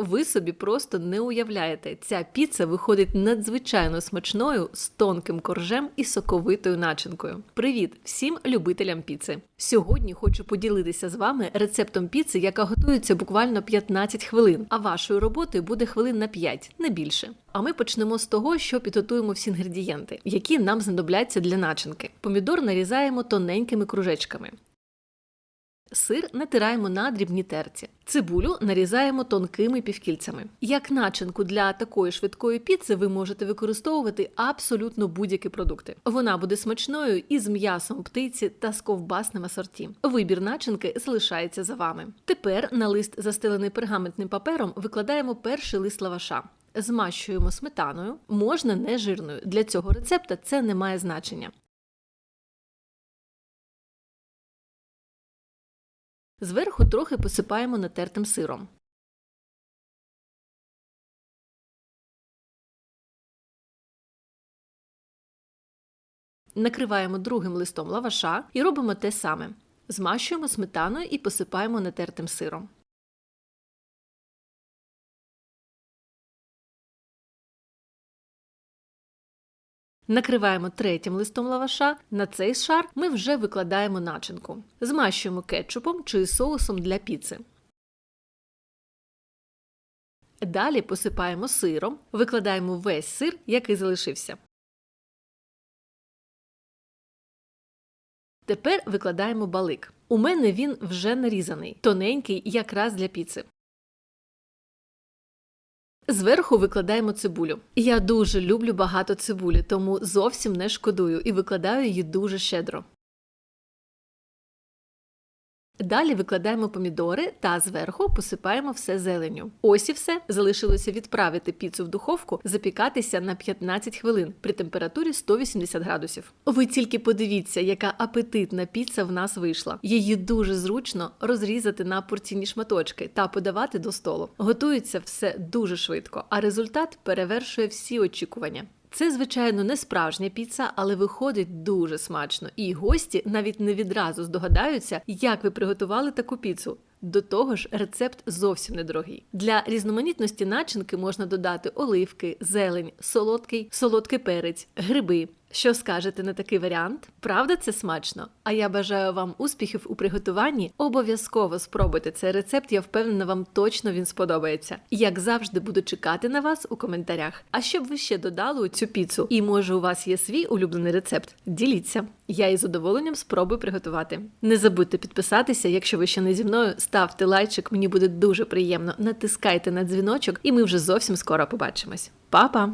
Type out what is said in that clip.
Ви собі просто не уявляєте, ця піца виходить надзвичайно смачною з тонким коржем і соковитою начинкою. Привіт всім любителям піци! Сьогодні хочу поділитися з вами рецептом піци, яка готується буквально 15 хвилин, а вашою роботою буде хвилин на 5, не більше. А ми почнемо з того, що підготуємо всі інгредієнти, які нам знадобляться для начинки. Помідор нарізаємо тоненькими кружечками. Сир натираємо на дрібні терці. Цибулю нарізаємо тонкими півкільцями. Як начинку для такої швидкої піци ви можете використовувати абсолютно будь-які продукти. Вона буде смачною із м'ясом птиці та з ковбасним асорті. Вибір начинки залишається за вами. Тепер на лист, застелений пергаментним папером, викладаємо перший лист лаваша. Змащуємо сметаною, можна не жирною. Для цього рецепта це не має значення. Зверху трохи посипаємо натертим сиром. Накриваємо другим листом лаваша і робимо те саме. Змащуємо сметаною і посипаємо натертим сиром. Накриваємо третім листом лаваша. На цей шар ми вже викладаємо начинку. Змащуємо кетчупом чи соусом для піци. Далі посипаємо сиром, викладаємо весь сир, який залишився. Тепер викладаємо балик. У мене він вже нарізаний, тоненький якраз для піци. Зверху викладаємо цибулю. Я дуже люблю багато цибулі, тому зовсім не шкодую і викладаю її дуже щедро. Далі викладаємо помідори та зверху посипаємо все зеленню. Ось і все. Залишилося відправити піцу в духовку, запікатися на 15 хвилин при температурі 180 градусів. Ви тільки подивіться, яка апетитна піца в нас вийшла. Її дуже зручно розрізати на порційні шматочки та подавати до столу. Готується все дуже швидко, а результат перевершує всі очікування. Це, звичайно, не справжня піца, але виходить дуже смачно. І гості навіть не відразу здогадаються, як ви приготували таку піцу. До того ж, рецепт зовсім недорогий. Для різноманітності начинки можна додати оливки, зелень, солодкий, солодкий перець, гриби. Що скажете на такий варіант? Правда, це смачно? А я бажаю вам успіхів у приготуванні. Обов'язково спробуйте цей рецепт, я впевнена, вам точно він сподобається. Як завжди, буду чекати на вас у коментарях. А щоб ви ще додали у цю піцу, і може у вас є свій улюблений рецепт, діліться. Я із задоволенням спробую приготувати. Не забудьте підписатися, якщо ви ще не зі мною, ставте лайчик, мені буде дуже приємно. Натискайте на дзвіночок, і ми вже зовсім скоро побачимось. Па-па!